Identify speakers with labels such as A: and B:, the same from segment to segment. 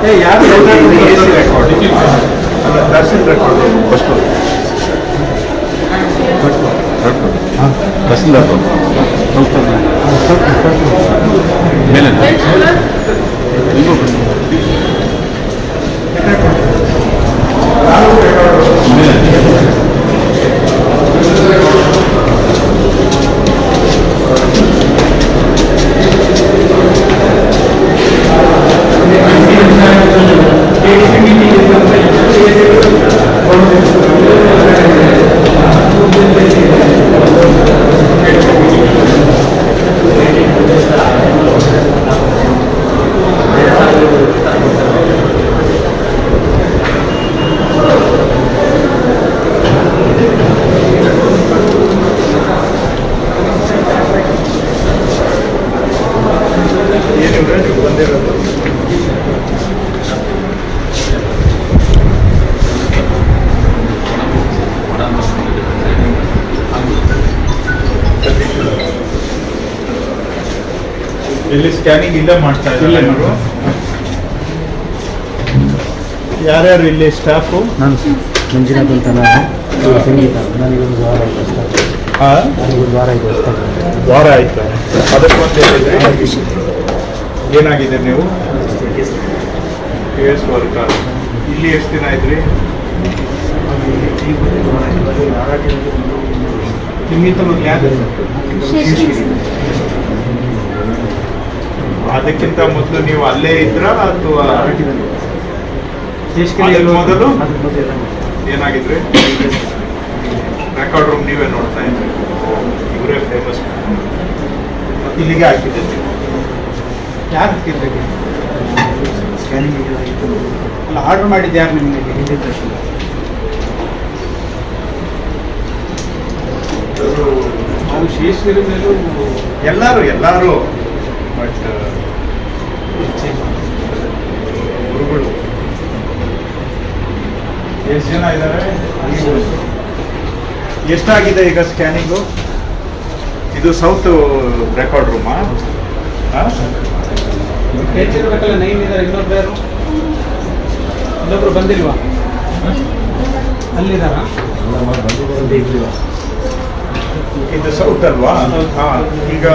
A: ए यार
B: ये रिकॉर्डिंग दर्शन रिकॉर्डिंग बस तो दर्शन रिकॉर्ड नमस्कार मिलन ಇಲ್ಲಿ ಸ್ಕ್ಯಾನಿಂಗ್ ಇಲ್ಲೇ ಮಾಡ್ತಾ ಇದ್ದಾರೆ ಯಾರ್ಯಾರು ಇಲ್ಲಿ ಸ್ಟಾಫು
A: ನಾನು ಮಂಜುನಾಥ್ ಅಂತ ನಾನು. ಸಂಗೀತ. ನನಗೊಂದು ವಾರ ಆಯ್ತು ನನಗೊಂದು ವಾರ ಆಯ್ತು
B: ವಾರ ಆಯ್ತು? ಅದಕ್ಕೊಂದು ಹೇಳಿದ್ರಿ ಏನಾಗಿದೆ ನೀವು? ಕೆ ಎಸ್ ವರ್ಕರ್ ಇಲ್ಲಿ ಎಷ್ಟು ದಿನ ಇದ್ರಿ ನಿಮ್ಗಿಂತ ಮೊದ್ಲು ಯಾರು? ಅದಕ್ಕಿಂತ ಮೊದಲು ನೀವು ಅಲ್ಲೇ ಇದ್ರ ಅಥವಾ ಮೊದಲು? ಏನಾಗಿದ್ರೆ? ರೆಕಾರ್ಡ್ ರೂಮ್ ನೀವೇ ನೋಡ್ತಾ ಇದ್ರಿ. ಇವರೇ ಫೇಮಸ್ ಇಲ್ಲಿಗೆ ಹಾಕಿದ್ದೆ
A: ಯಾರು ಸ್ಕ್ಯಾನಿಂಗ್ ಅಲ್ಲ ಆರ್ಡರ್ ಮಾಡಿದ್ದು ಯಾರು ನಿಮಗೆ? ನಾವು ಶೇಷಗಿರಿ ಮೇಲೂ
B: ಎಲ್ಲರೂ ಎಲ್ಲರೂ. ಬಟ್ ಗುರುಗಳು. ಎಷ್ಟು ಜನ ಇದ್ದಾರೆ ಎಷ್ಟಾಗಿದೆ ಈಗ ಸ್ಕ್ಯಾನಿಂಗು? ಇದು ಸೌತ್ ರೆಕಾರ್ಡ್ ರೂಮಾ.
A: ಹೆಚ್ಚಿರ್ಬೇಕಲ್ಲ ನೈನ್ ಇದ್ದಾರೆ ಇನ್ನೊಬ್ರು ಯಾರು? ಇನ್ನೊಬ್ರು ಬಂದಿಲ್ವಾ? ಅಲ್ಲಿದಾರ
B: ಇದು ಸೌತ್ ಅಲ್ವಾ ಹಾ ಈಗ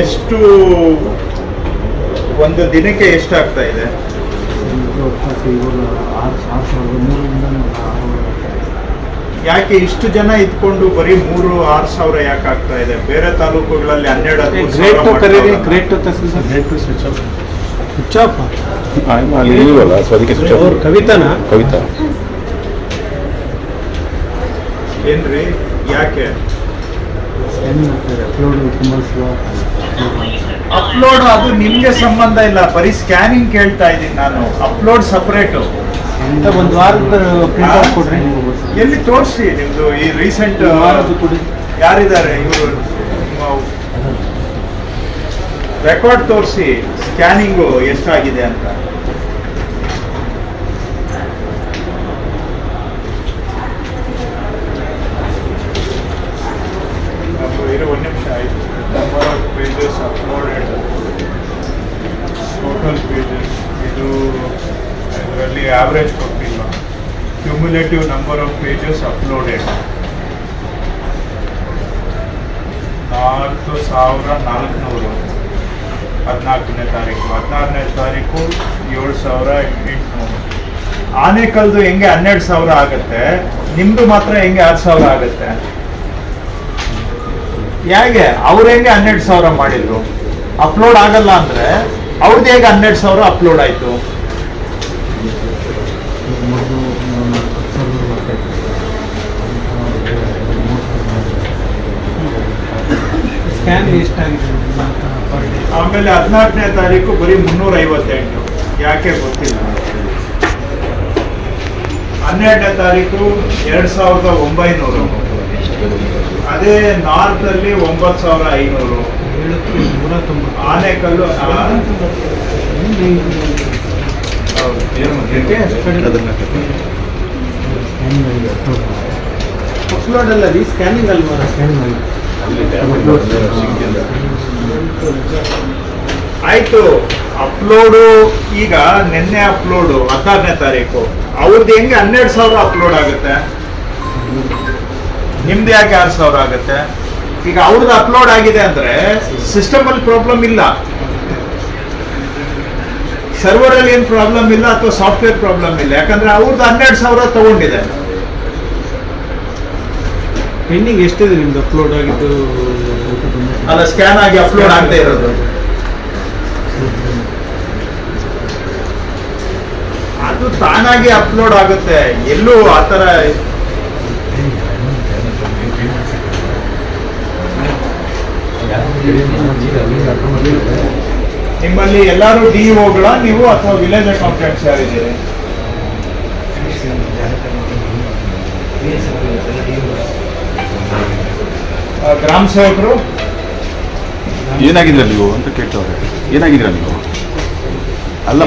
B: ಎಷ್ಟು ಒಂದು ದಿನಕ್ಕೆ ಎಷ್ಟಾಗ್ತಾ ಇದೆ? ಯಾಕೆ ಇಷ್ಟು ಜನ ಇದ್ಕೊಂಡು ಬರೀ ಮೂರು ಆರು ಸಾವಿರ ಯಾಕೆ ಆಗ್ತಾ ಇದೆ? ಬೇರೆ ತಾಲೂಕುಗಳಲ್ಲಿ ಹನ್ನೆರಡು
A: ಸ್ವಿಚ್ ಆಫ್ ಕವಿತಾನ?
C: ಕವಿತಾ.
B: ಏನ್ರಿ? ಯಾಕೆ? ಅಪ್ಲೋಡ್ ಅದು ನಿಮ್ಗೆ ಸಂಬಂಧ ಇಲ್ಲ. ಬರೀ ಸ್ಕ್ಯಾನಿಂಗ್ ಕೇಳ್ತಾ ಇದ್ದೀನಿ ನಾನು. ಅಪ್ಲೋಡ್ ಸಪ್ರೇಟು
A: ಅಂತ ಒಂದು ವಾರದ ಪ್ರಿಂಟ್ ಔಟ್ ಕೊಡ್ರಿ.
B: ಎಲ್ಲಿ ತೋರಿಸಿ ನಿಮ್ದು ಈ ರೀಸೆಂಟ್
A: ವಾರದ್ದು ಕೊಡಿ.
B: ಯಾರಿದ್ದಾರೆ ಇವರು? ರೆಕಾರ್ಡ್ ತೋರಿಸಿ. ಸ್ಕ್ಯಾನಿಂಗು ಎಷ್ಟಾಗಿದೆ ಅಂತ ಅಪ್ಪ, ಇರು ಒಂದು ನಿಮಿಷ ಆಯ್ತು number of pages uploaded total pages ಇದು ಇದರಲ್ಲಿ ಆವ್ರೇಜ್ ಕೊಟ್ಟಿಲ್ಲ cumulative number of pages uploaded. ನಾಲ್ಕು ಸಾವಿರ ನಾಲ್ಕುನೂರು. ಹದಿನಾಲ್ಕನೇ ತಾರೀಕು. ಹದಿನಾರನೇ ತಾರೀಕು ಏಳು ಸಾವಿರ ಎಂಟುನೂರು. ಆನೆಕಲ್ದು ಹೆಂಗೆ ಹನ್ನೆರಡು ಸಾವಿರ ಆಗುತ್ತೆ? ನಿಮ್ದು ಮಾತ್ರ ಹೆಂಗೆ ಆರು ಸಾವಿರ ಆಗುತ್ತೆ? ಹೇಗೆ ಅವ್ರು ಹೆಂಗೆ ಹನ್ನೆರಡು ಸಾವಿರ ಮಾಡಿದ್ರು? ಅಪ್ಲೋಡ್ ಆಗಲ್ಲ ಅಂದ್ರೆ ಅವ್ರದ್ದು ಹೇಗೆ ಹನ್ನೆರಡು ಸಾವಿರ ಅಪ್ಲೋಡ್ ಆಯ್ತು?
A: ಸ್ಕ್ಯಾನ್ ಎಷ್ಟಾಗಿದೆ
B: ಆಮೇಲೆ ಹದಿನಾಲ್ಕನೇ ತಾರೀಕು ಬರೀ ಮುನ್ನೂರ ಐವತ್ತೆಂಟು ಯಾಕೆ ಗೊತ್ತಿಲ್ಲ? ಹನ್ನೆರಡನೇ ತಾರೀಕು ಎರಡ್ ಸಾವಿರದ ಒಂಬೈನೂರು. ಅದೇ ನಾರ್ತ್ ಅಲ್ಲಿ ಒಂಬತ್ತು ಸಾವಿರ ಐನೂರು. ಆನೆಕಲ್ಲು ಆ, ಹೌದು.
C: ಆಗಿದೆ
A: ಅಪ್ಲೋಡ್ ಅಲ್ಲ ರೀ ಸ್ಕ್ಯಾನಿಂಗ್ ಅಲ್ವಾ ಸ್ಕ್ಯಾನಿಂಗ್
C: ಆಗಿದೆ
B: ಆಯ್ತು ಅಪ್ಲೋಡು ಈಗ ನಿನ್ನೆ ಅಪ್ಲೋಡು ಹದಿನಾರನೇ ತಾರೀಕು. ಅವ್ರದ್ದು ಹೆಂಗೆ ಹನ್ನೆರಡು ಸಾವಿರ ಅಪ್ಲೋಡ್ ಆಗುತ್ತೆ? ನಿಮ್ದು ಯಾಕೆ ಆರು ಸಾವಿರ ಆಗುತ್ತೆ? ಈಗ ಅವ್ರದ್ದು ಅಪ್ಲೋಡ್ ಆಗಿದೆ ಅಂದ್ರೆ ಸಿಸ್ಟಮ್ ಅಲ್ಲಿ ಪ್ರಾಬ್ಲಮ್ ಇಲ್ಲ. ಸರ್ವರ್ ಅಲ್ಲಿ ಏನ್ ಪ್ರಾಬ್ಲಮ್ ಇಲ್ಲ ಅಥವಾ ಸಾಫ್ಟ್ವೇರ್ ಪ್ರಾಬ್ಲಮ್ ಇಲ್ಲ? ಯಾಕಂದ್ರೆ ಅವ್ರದ್ದು ಹನ್ನೆರಡು ಸಾವಿರ ತಗೊಂಡಿದೆ
A: ಪೆಂಡಿಂಗ್ ಎಷ್ಟಿದೆ ನಿಮ್ದು ಅಪ್ಲೋಡ್ ಆಗಿದ್ದು?
B: ಅಲ್ಲ ಸ್ಕ್ಯಾನ್ ಆಗಿ ಅಪ್ಲೋಡ್ ಆಗದೆ ಇರೋದು. ಅದು ತಾನಾಗಿ ಅಪ್ಲೋಡ್ ಆಗುತ್ತೆ. ಎಲ್ಲೂ ಆ ಆತರ ನಿಮ್ಮಲ್ಲಿ ಎಲ್ಲರೂ ಡಿಇಒಗಳ ನೀವು ಅಥವಾ ವಿಲೇಜ್ ಅಕೌಂಟೆಂಟ್ಸ್ ಯಾರಿದ್ದೀರಿ? ಗ್ರಾಮ ಸೇವಕರು?
C: ಏನಾಗಿದ್ರ ನೀವು ಅಂತ ಕೇಳ್ತವ್ರೆ. ಏನಾಗಿದ್ರ ನೀವು? ಅಲ್ಲ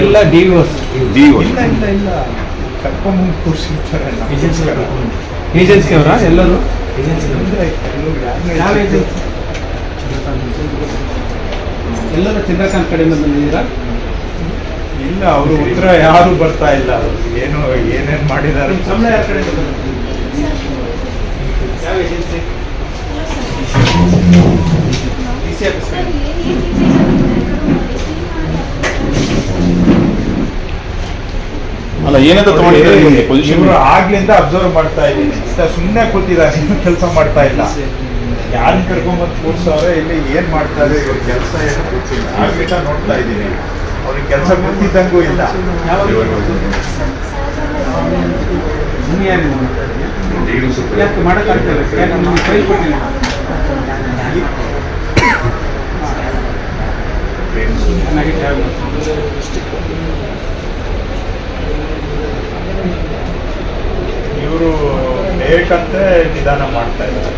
A: ಎಲ್ಲ ಡಿ ಡಿವೋಸ್
C: ಡಿಒ
B: ಇಲ್ಲ ಇಲ್ಲ ಇಲ್ಲ. ಕರ್ಕೊಂಬಂದು ಕೂರ್ಸಿರ್ತಾರೆ.
A: ಏಜೆನ್ಸಿ ಅವರ? ಎಲ್ಲರೂ?
B: ಯಾವ ಏಜೆನ್ಸಿ
A: ಎಲ್ಲರೂ ಚಂದ್ರಕಾಂತ್ ಕಡೆಯಿಂದ ಬಂದಿದ್ದೀರಾ?
B: ಇಲ್ಲ ಅವರು ಉತ್ತರ ಯಾರು ಬರ್ತಾ ಇಲ್ಲ. ಅವ್ರು ಏನು ಏನೇನು ಮಾಡಿದ್ದಾರೆ
A: ಸಂಬಳ ಯಾರ ಕಡೆಯಿಂದ? ಯಾವ ಏಜೆನ್ಸಿ?
C: ಅಲ್ಲ ಏನಂತ ತಗೊಂಡಿದ್ದಾರೆ ನಿಮ್ಗೆ ಪೊಸಿಷನ್
B: ಇವರು ಆಗ್ಲಿಂದ ಅಬ್ಸರ್ವ್ ಮಾಡ್ತಾ ಇದ್ದೀನಿ. ಸುಮ್ಮನೆ ಕೂತಿದ್ದಾರೆ ಇನ್ನೂ ಕೆಲಸ ಮಾಡ್ತಾ ಇಲ್ಲ. ಯಾರನ್ನ ಕರ್ಕೊಂಬಂದು ಕೂರ್ಸವ್ರೆ ಇಲ್ಲಿ ಏನ್ ಮಾಡ್ತಾರೆ ಇವ್ರ ಕೆಲಸ ಏನು ಗೊತ್ತಿಲ್ಲ. ಆಡಳಿತ ನೋಡ್ತಾ ಇದ್ದೀನಿ. ಅವ್ರಿಗೆ ಕೆಲಸ ಗೊತ್ತಿದ್ದಂಗೂ ಇಲ್ಲ.
A: ಯಾರು ಯಾಕೆ ಮಾಡೋಕ್ಕಾಗ್ತಿಲ್ಲ ನಿಮ್ಗೆ ಕೊಟ್ಟಿಲ್ಲ? ಟ್ಯಾಬ್
B: ಇವರು ಬೇಕಂತೆ ನಿಧಾನ ಮಾಡ್ತಾ ಇದ್ದಾರೆ.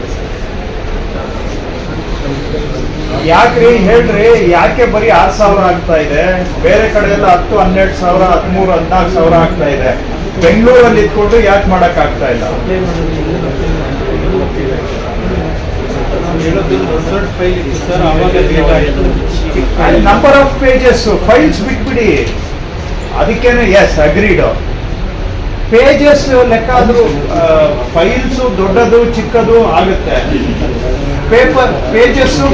B: ಯಾಕ್ರಿ ಹೇಳ್ರಿ? ಯಾಕೆ ಬರೀ ಆರ್ ಸಾವಿರ ಆಗ್ತಾ ಇದೆ? ಬೇರೆ ಕಡೆ ಎಲ್ಲ ಹತ್ತು, ಹನ್ನೆರಡು ಸಾವಿರ, ಹದಿಮೂರು, ಹದಿನಾಲ್ಕು ಸಾವಿರ ಆಗ್ತಾ ಇದೆ. ಬೆಂಗಳೂರಲ್ಲಿ ಇದ್ಕೊಂಡು ಯಾಕೆ ಮಾಡಕ್ ಆಗ್ತಾ ಇಲ್ಲ? ನಂಬರ್ ಆಫ್ ಪೇಜಸ್ ಫೈಲ್ಸ್ ಬಿಟ್ಬಿಡಿ. ಅದಕ್ಕೇನೆ ಎಸ್ ಅಗ್ರೀಡ್ ಪೇಜಸ್ ಲೆಕ್ಕ ಆದ್ರೂ ಫೈಲ್ಸ್ ದೊಡ್ಡದು, ಚಿಕ್ಕದು ಆಗುತ್ತೆ. Paper pages.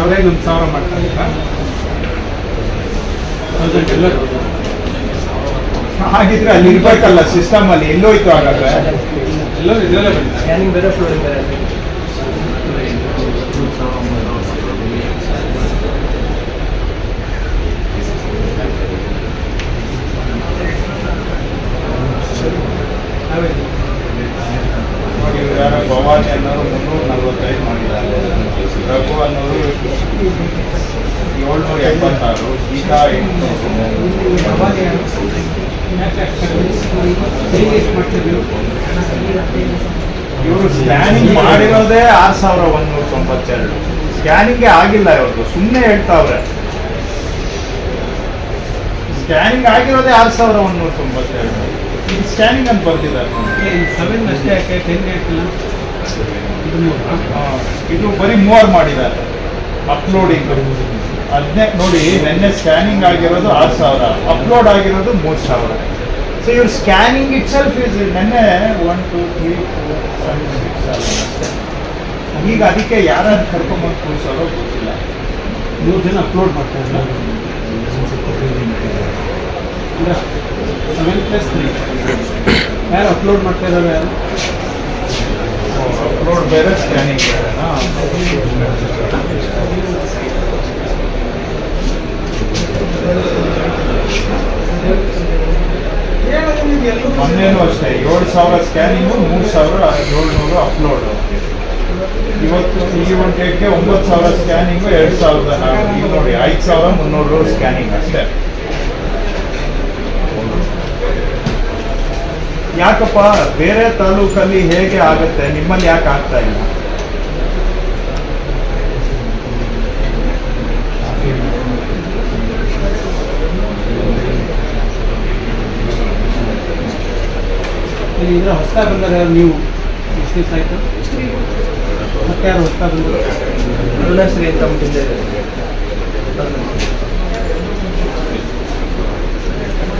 A: ಅವರೇ ಒಂದು ಸಾವಿರ ಮಾಡ್ತಾರೆ
B: ಹಾಗಿದ್ರೆ ಅಲ್ಲಿ ಇರ್ಬೇಕಲ್ಲ ಸಿಸ್ಟಮ್ ಅಲ್ಲಿ ಎಲ್ಲೋಯ್ತು ಹಾಗಾದ್ರೆ.
A: ಎಲ್ಲೋ ಇದೆಲ್ಲ
D: ಸ್ಕ್ಯಾನಿಂಗ್ ಬೇರೆ ಫ್ಲೋರಿಂಗ್ ಬೇರೆ
B: ಯಾರೋ ಭವಾನಿ ಅನ್ನೋರು ಮುನ್ನೂರ ನಲವತ್ತೈದು ಮಾಡಿದ್ದಾರೆ. ರಘು ಅನ್ನೋರು ಏಳ್ನೂರ ಎಪ್ಪತ್ತಾರು ಗೀತಾ ಎಂಟುನೂರು. ಇವರು ಸ್ಕ್ಯಾನಿಂಗ್ ಮಾಡಿರೋದೇ ಆರ್ ಸಾವಿರ ಒಂದೂರ ತೊಂಬತ್ತೆರಡು. ಸ್ಕ್ಯಾನಿಂಗ್ ಆಗಿಲ್ಲ ಇವ್ರದ್ದು ಸುಮ್ಮನೆ ಹೇಳ್ತಾವ್ರೆ. ಸ್ಕ್ಯಾನಿಂಗ್ ಆಗಿರೋದೇ ಆರ್ ಸಾವಿರ ಒಂದೂರ ತೊಂಬತ್ತೆರಡು. ಸ್ಕ್ಯಾನಿಂಗ್ ಅಂತ ಬರ್ತಿದ್ದಾರೆ.
A: ಸೆವೆನ್ ಅಷ್ಟೇ ಯಾಕೆ? ಟೆನ್ ಹಾಕಿಲ್ಲ ಇದು
B: ಬರೀ ಮೂವರ್ ಮಾಡಿದ್ದಾರೆ. ಅಪ್ಲೋಡಿಂಗ್ ಅದನ್ನೇ ನೋಡಿ ನೆನ್ನೆ ಸ್ಕ್ಯಾನಿಂಗ್ ಆಗಿರೋದು ಆರು ಸಾವಿರ ಅಪ್ಲೋಡ್ ಆಗಿರೋದು ಮೂರು ಸಾವಿರ. ಸೊ ಇವ್ರ ಸ್ಕ್ಯಾನಿಂಗ್ ಇಟ್ ಸೆಲ್ಫ್ ಇಸ್ ನೆನ್ನೆ one two three four five six seven ಈಗ ಅದಕ್ಕೆ ಯಾರು ಕರ್ಕೊಂಬಂದು ಕೂರಿಸೋರೋ ಗೊತ್ತಿಲ್ಲ.
A: ಮೂರು ಜನ ಅಪ್ಲೋಡ್ ಮಾಡ್ತಾ ಇದ್ದಾರೆ. ಸೆವೆನ್ ಪ್ಲಸ್ ತ್ರೀ ಯಾರು ಅಪ್ಲೋಡ್ ಮಾಡ್ತಾ ಇದ್ದಾರೆ ಯಾರು
B: ಅಪ್ಲೋಡ್ ಬೇರೆ ಸ್ಕ್ಯಾನಿಂಗ್ ಮೊನ್ನೆನೂ ಅಷ್ಟೇ, ಏಳು ಸಾವಿರ ಸ್ಕ್ಯಾನಿಂಗು ಮೂರು ಸಾವಿರ ಏಳ್ನೂರು ಅಪ್ಲೋಡ್ ಇವತ್ತು ಈ ಒಂದು ಡೇಟ್ಗೆ ಒಂಬತ್ತು ಸಾವಿರ ಸ್ಕ್ಯಾನಿಂಗು ಎರಡು ಸಾವಿರದ ನೋಡಿ ಐದು ಸಾವಿರ ಮುನ್ನೂರು ಸ್ಕ್ಯಾನಿಂಗ್ ಅಷ್ಟೇ. ಯಾಕಪ್ಪ? ಬೇರೆ ತಾಲೂಕಲ್ಲಿ ಹೇಗೆ ಆಗುತ್ತೆ? ನಿಮ್ಮಲ್ಲಿ ಯಾಕೆ ಆಗ್ತಾ ಇಲ್ಲ?
A: ಇದ್ರೆ ಹೊಸ್ದಾಗಿ ಬಂದರೆ ಯಾರು? ನೀವು? ಎಷ್ಟು ದಿವಸ ಆಯಿತು ಮತ್ತೆ ಯಾರು ಹೊಸ್ತಾ ಬಂದರು
D: ಅರುಣಶ್ರೀ ಅಂತ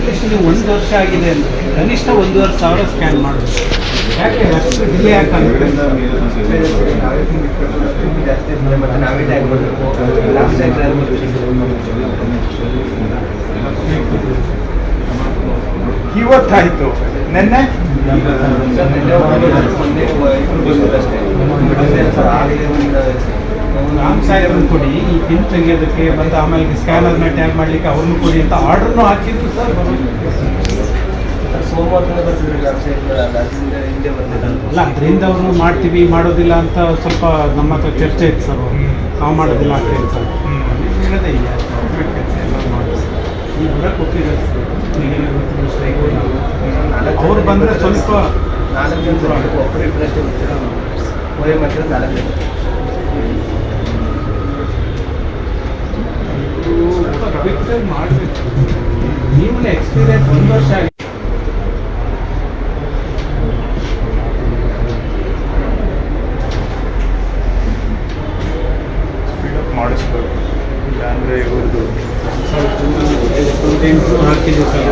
A: ಅಟ್ಲೀಸ್ಟ್ ಒಂದು ವರ್ಷ ಆಗಿದೆ ಅಂದರೆ ಕನಿಷ್ಠ ಒಂದೂವರೆ ಸಾವಿರ ಸ್ಕ್ಯಾನ್ ಮಾಡಬೇಕು. ಯಾಕೆ? ಅಷ್ಟು ಡಿಲೇ
D: ಟೈಮ್
B: ಇವತ್ತಾಯ್ತು. ನಿನ್ನೆ?
D: ಒಂದೇ
A: ರಾಮ್ ಸಾಹೇಬ್ರನ್ನ ಕೊಡಿ. ಈ ಪಿನ್ ತೆಗೆಯೋದಕ್ಕೆ ಮತ್ತು ಆಮೇಲೆ ಸ್ಕ್ಯಾನರ್ನ ಟ್ಯಾಗ್ ಮಾಡಲಿಕ್ಕೆ ಅವ್ರನ್ನ ಕೊಡಿ ಅಂತ ಆರ್ಡರ್ನು ಹಾಕಿದ್ರು ಸರ್. ಅಲ್ಲ ಅದರಿಂದ ಅವರು ಮಾಡ್ತೀವಿ ಮಾಡೋದಿಲ್ಲ ಅಂತ ಸ್ವಲ್ಪ ನಮ್ಮ ಹತ್ರ ಚರ್ಚೆ ಇತ್ತು ಸರ್. ನಾವು ಮಾಡೋದಿಲ್ಲ ಅಂತ ಹೇಳಿ ಹೇಳಿದೆ ಈ ಕೊಟ್ಟಿದ್ದಾರೆ ಸರ್. ಅವ್ರು ಬಂದರೆ ಸ್ವಲ್ಪ
D: ನಾಲ್ಕು ಜನ ಒಬ್ಬರು ಇಬ್ಬರಷ್ಟೇ ಒಳ್ಳೆ ಮಾಡಿದ್ರೆ ನಾಲ್ಕು ಜನ
A: ಸ್ವಲ್ಪ ಕ್ವಿಕ್ ಮಾಡಬೇಕು ನೀವೇ ಎಕ್ಸ್ಪೀರಿಯನ್ಸ್ ಒಂದು ವರ್ಷ ಆಗಿದೆ
B: ಸ್ಪೀಡಪ್ ಮಾಡಿಸ್ಬೇಕು ಇಲ್ಲಾಂದ್ರೆ ಇವ್ರದ್ದು
A: ಕಂಟೆಂಟು ಹಾಕಿದ್ದೀವಿ ಸರ್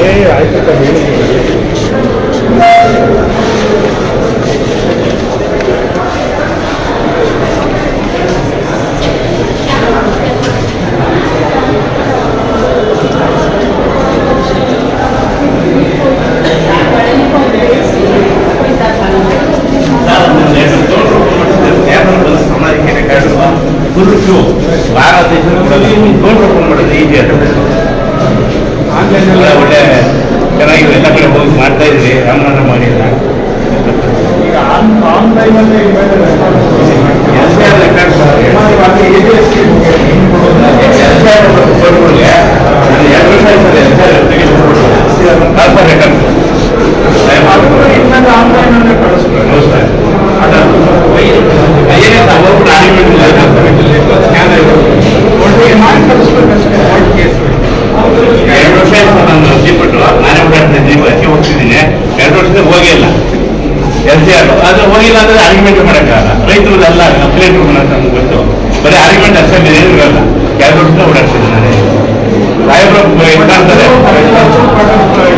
C: 내일 아이까지 오는 거예요. ಇಲ್ಲ ಎಲ್ ಸಿ ಆರ್ ಅದು ಹೋಗಿಲ್ಲ ಅಂದ್ರೆ ಆರ್ಗ್ಯುಮೆಂಟ್ ಮಾಡೋಕ್ಕಾಗಲ್ಲ ರೈತರದೆಲ್ಲ ಕಂಪ್ಲೇಂಟ್ ಬರೀ ಆರ್ಗ್ಯುಮೆಂಟ್ ಅಷ್ಟೇ ಬೇರೆ ಏನು ಇರಲ್ಲ ಎರಡು ವರ್ಷದಿಂದ ಓಡಾಡ್ತಿದ್ದೀನಿ ನಾನೇ ಸಾಹೇಬ್ರು ಇಟ್ಟಾಡ್ತಾರೆ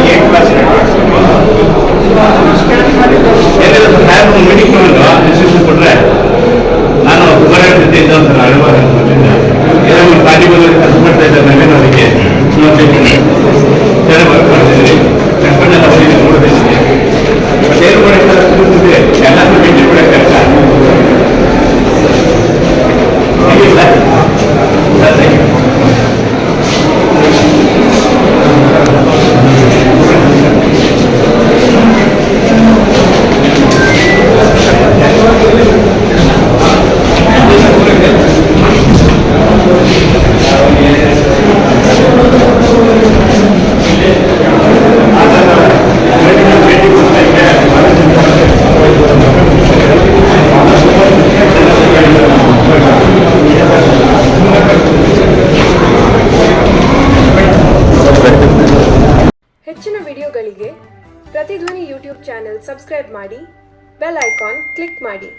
B: ಎ ಕ್ಲಾಸ್
C: ಏನಿಲ್ಲ ಸರ್ ಸಾಹೇಬ್ರು ಮೀಟಿಂಗ್ ತಗೊಂಡು ಇನ್ಸ್ಟ್ರಕ್ಷನ್ ಕೊಟ್ರೆ ನಾನು ಸುಮಾರು ಜೊತೆ ಇದ್ದ ಸರ್ ಅಳಿವಾರ ಏನೋ ಒಂದು ಪಾರ್ಟಿ ಬಂದು ಕೆಲಸ ಮಾಡ್ತಾ ಇದ್ದಾರೆ ನವೀನ್ ಅವರಿಗೆ ಸರಿ ಮಾಡ್ತಿದ್ದೀನಿ
E: ಮಾಡಿ ಬೆಲ್ ಐಕಾನ್ ಕ್ಲಿಕ್ ಮಾಡಿ.